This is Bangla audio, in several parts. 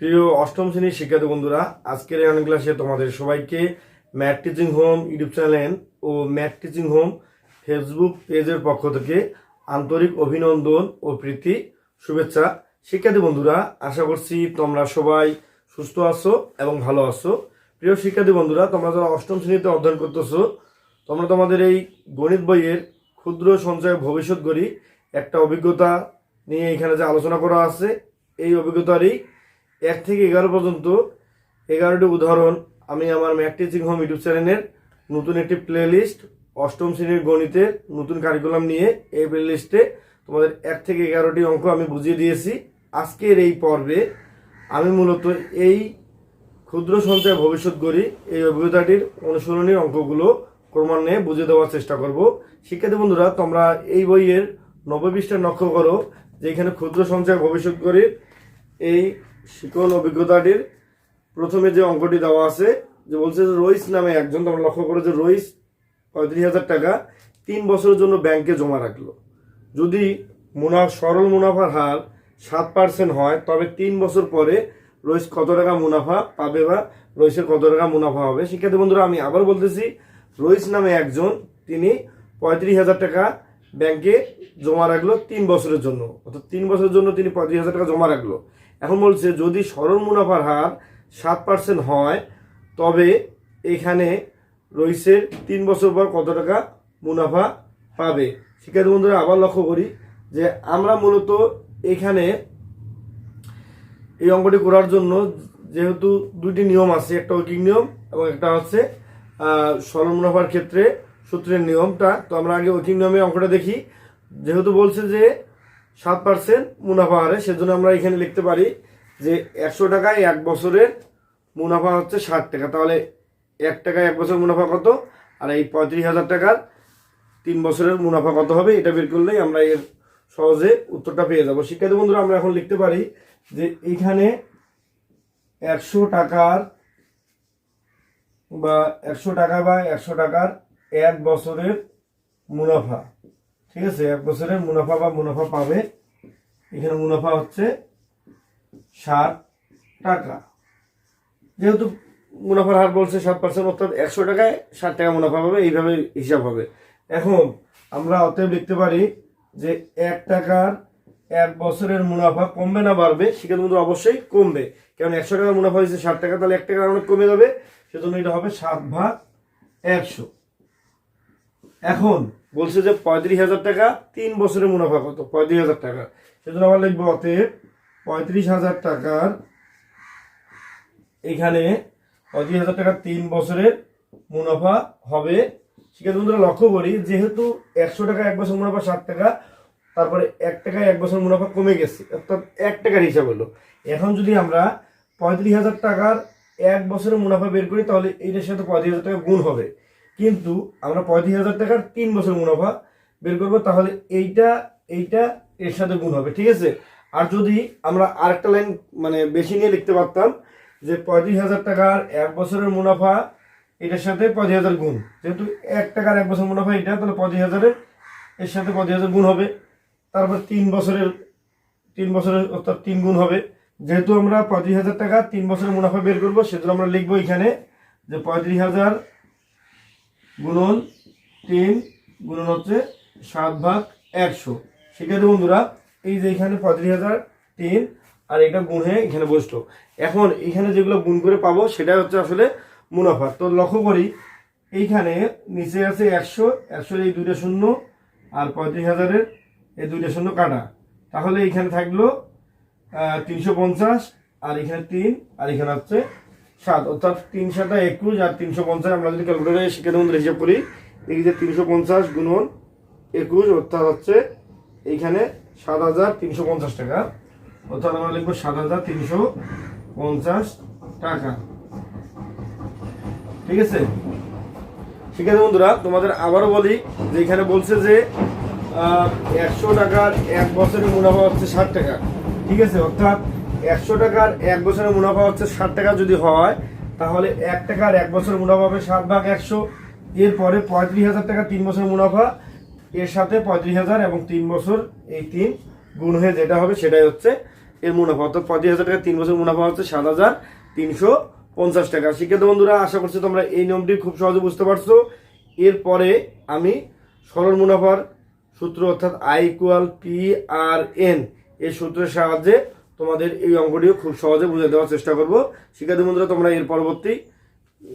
প্রিয় অষ্টম শ্রেণির শিক্ষার্থী বন্ধুরা, আজকের এই ক্লাসে তোমাদের সবাইকে math teaching home YouTube channel ও ম্যাট টিচিং হোম ফেসবুক পেজের পক্ষ থেকে আন্তরিক অভিনন্দন ও প্রীতি, শুভেচ্ছা। শিক্ষার্থী বন্ধুরা, আশা করছি তোমরা সবাই সুস্থ আছো এবং ভালো আছো। প্রিয় শিক্ষার্থী বন্ধুরা, তোমরা যারা অষ্টম শ্রেণীতে অধ্যয়ন করতেছো, তোমরা তোমাদের এই গণিত বইয়ের ক্ষুদ্র সঞ্চয় ভবিষ্যৎ গড়ি একটা অভিজ্ঞতা নিয়ে এখানে যে আলোচনা করা আছে, এই অভিজ্ঞতারই এক থেকে এগারো পর্যন্ত এগারোটি উদাহরণ আমি আমার ম্যাথ টিচিং হোম ইউটিউব চ্যানেলের নতুন একটি প্লে লিস্ট অষ্টম শ্রেণির গণিতের নতুন কারিকুলাম নিয়ে এই প্লে লিস্টে তোমাদের এক থেকে এগারোটি অঙ্ক আমি বুঝিয়ে দিয়েছি। আজকের এই পর্বে আমি মূলত এই ক্ষুদ্র সঞ্চয় ভবিষ্যৎ গড়ি এই অভিজ্ঞতাটির অনুসরণীয় অঙ্কগুলো ক্রমান্বয়ে বুঝে দেওয়ার চেষ্টা করব। শিক্ষার্থী বন্ধুরা, তোমরা এই বইয়ের নবপৃষ্ঠা লক্ষ্য করো যে এখানে ক্ষুদ্র সঞ্চয় ভবিষ্যৎ গড়ির এই শিকন অভিজ্ঞতাটির প্রথমে যে অঙ্কটি দেওয়া আছে, যে বলছে যে রইস নামে একজন, তোমরা লক্ষ্য করো যে রইস পঁয়ত্রিশ হাজার টাকা তিন বছরের জন্য ব্যাংকে জমা রাখল। যদি মুনা, সরল মুনাফার হার সাত পার্সেন্ট হয়, তবে তিন বছর পরে রইস কত টাকা মুনাফা পাবে বা রইসের কত টাকা মুনাফা হবে? শিক্ষার্থী বন্ধুরা, আমি আবার বলতেছি, রইস নামে একজন, তিনি পঁয়ত্রিশ হাজার টাকা ব্যাংকে জমা রাখল তিন বছরের জন্য। অর্থাৎ তিন বছরের জন্য তিনি পঁয়ত্রিশ হাজার টাকা জমা রাখল। এখন বলছে, যদি সরল মুনাফার হার সাত পার্সেন্ট হয়, তবে এখানে রইসের তিন বছর পর কত টাকা মুনাফা পাবে? শিক্ষার্থী বন্ধুরা, আবার লক্ষ্য করি যে আমরা মূলত এখানে এই অঙ্কটি করার জন্য যেহেতু দুইটি নিয়ম আছে, একটা ঐকিক নিয়ম এবং একটা হচ্ছে সরল মুনাফার ক্ষেত্রে সূত্রের নিয়মটা। তো আমরা আগে ঐকিক নিয়মে অঙ্কটা দেখি। যেহেতু বলছে যে সাত পার্সেন্ট মুনাফা হারে। সেজন্য আমরা এখানে লিখতে পারি যে একশো টাকায় এক বছরের মুনাফা হচ্ছে ষাট টাকা। তাহলে এক টাকায় এক বছর মুনাফা কত? আর এই পঁয়ত্রিশ হাজার টাকার তিন বছরের মুনাফা কত হবে? এটা বের করলেই আমরা এর সহজে উত্তরটা পেয়ে যাব। শিক্ষার্থী বন্ধুরা, আমরা এখন লিখতে পারি যে এইখানে একশো টাকার বা একশো টাকা বা একশো টাকার এক বছরের মুনাফা। ঠিক আছে, এক বছরের মুনাফা বা মুনাফা পাবে। এখানে মুনাফা হচ্ছে ষাট টাকা। যেহেতু মুনাফার হার বলছে সাত পার্সেন্ট অর্থাৎ একশো টাকায় ষাট টাকা মুনাফা পাবে, এইভাবে হিসাব হবে। এখন আমরা অতএব লিখতে পারি যে এক টাকার এক বছরের মুনাফা কমবে না বাড়বে সেখানে কিন্তু অবশ্যই কমবে। কারণ একশো টাকার মুনাফা হয়েছে ষাট টাকা, তাহলে এক টাকা অনেক কমে যাবে, সেজন্য এটা হবে সাত ভাগ একশো। এখন বলছে যে পঁয়ত্রিশ হাজার টাকা, তিন বছরের মুনাফা কত? পঁয়ত্রিশ হাজার টাকা। সেজন্য আমার লিখব অতএব পঁয়ত্রিশ হাজার টাকার এখানে পঁয়ত্রিশ হাজার টাকা তিন বছরের মুনাফা হবে। সেক্ষেত্রে বন্ধুরা, লক্ষ্য করি, যেহেতু একশো টাকা এক বছর মুনাফা, ষাট টাকা, তারপরে এক টাকায় এক বছর মুনাফা কমে গেছে, অর্থাৎ এক টাকার হিসাব হলো। এখন যদি আমরা পঁয়ত্রিশ হাজার টাকার এক বছরের মুনাফা বের করি, তাহলে এইটার সাথে পঁয়ত্রিশ হাজার টাকা গুণ হবে। কিন্তু আমরা পঁয়ত্রিশ হাজার টাকার তিন বছর মুনাফা বের করব, তাহলে এইটা এইটা এর সাথে গুণ হবে, ঠিক আছে? আর যদি আমরা আরেকটা লাইন মানে বেশি নিয়ে লিখতে পারতাম যে পঁয়ত্রিশ হাজার টাকার এক বছরের মুনাফা, এটার সাথে পঁয়ত্রিশ হাজার গুণ। যেহেতু এক টাকার এক বছর মুনাফা এটা, তাহলে পঁয়ত্রিশ হাজারের এর সাথে পঁয়ত্রিশ হাজার গুণ হবে। তারপর তিন বছরের তিন বছরের অর্থাৎ তিন গুণ হবে। যেহেতু আমরা পঁয়ত্রিশ হাজার টাকা তিন বছরের মুনাফা বের করব, সেজন্য আমরা লিখব এখানে যে পঁয়ত্রিশ হাজার গুণন তিন, গুণন হচ্ছে সাত ভাগ একশো। শিক্ষার্থী বন্ধুরা, এই যে এখানে পঁয়ত্রিশ হাজার তিন, আর এটা গুণ এখানে বসতো এখন এখানে যেগুলো গুণ করে পাবো সেটা হচ্ছে আসলে মুনাফা। তো লক্ষ্য করি, এইখানে নিচে আছে একশো, একশোর এই দুইটা শূন্য, আর পঁয়ত্রিশ হাজারের এই দুইটা শূন্য কাটা। তাহলে এখানে থাকল তিনশো পঞ্চাশ, আর এখানে তিন, আর এখানে হচ্ছে সাত, অর্থাৎ তিন সাতা একুশ আর তিনশো পঞ্চাশ আমরা যদি ক্যালকুলেটারে শিক্ষার্থী বন্ধুরা হিসাব করি, দেখি যে তিনশো পঞ্চাশ গুণন একুশ, অর্থাৎ হচ্ছে এইখানে সাত হাজার তিনশো পঞ্চাশ টাকা। অর্থাৎ আমরা লিখব সাত হাজার তিনশো পঞ্চাশ টাকা। ঠিক আছে? শিক্ষার্থী বন্ধুরা, তোমাদের আবারও বলি যে এখানে বলছে যে একশো টাকার এক বছরের মুনাফা হচ্ছে ষাট টাকা। ঠিক আছে? অর্থাৎ একশো টাকার এক বছরের মুনাফা হচ্ছে ষাট টাকা যদি হয়, তাহলে এক টাকার এক বছরের মুনাফা হবে সাত ভাগ একশো। এরপরে পঁয়ত্রিশ হাজার টাকা তিন বছরের মুনাফা। এর সাথে পঁয়ত্রিশ হাজার এবং তিন বছর এই তিন গুণ হয়ে যেটা হবে সেটাই হচ্ছে এর মুনাফা। অর্থাৎ পঁয়ত্রিশ হাজার টাকা তিন বছর মুনাফা হচ্ছে সাত হাজার তিনশো পঞ্চাশ টাকা। শিক্ষার্থী বন্ধুরা, আশা করছি তোমরা এই নিয়মটি খুব সহজে বুঝতে পারছ। এরপরে আমি সরল মুনাফার সূত্র অর্থাৎ I equal P R N এই সূত্রের সাহায্যে তোমাদের এই অঙ্কটিও খুব সহজে বুঝে দেওয়ার চেষ্টা করব। শিক্ষার্থী বন্ধুরা, তোমরা এর পরবর্তী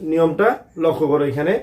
নিয়মটা লক্ষ্য করো এখানে।